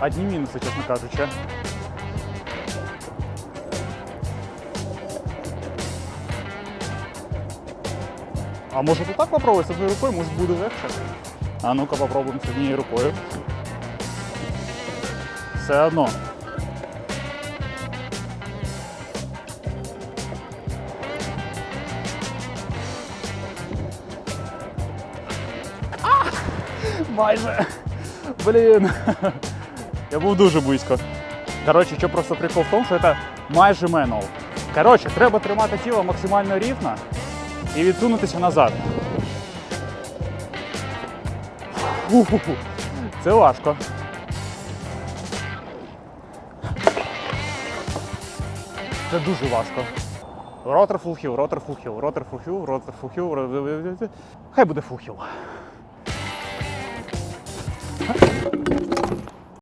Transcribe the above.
одні мінуси, чесно кажучи. А може тут так попробувати з одною рукою, може буде легше. А ну-ка попробуємо з однією рукою. Все одно. А! Майже. Блін. Я був дуже близько. Коротше, що просто прикол в тому, що це майже менуал. Коротше, треба тримати тіло максимально рівно і відсунутися назад. Фу-фу-фу. Це важко. Це дуже важко. Ротор фулхіл, ротор фулхіл, ротор фулхіл, ротор фулхіл, ротор... Хай буде фулхіл.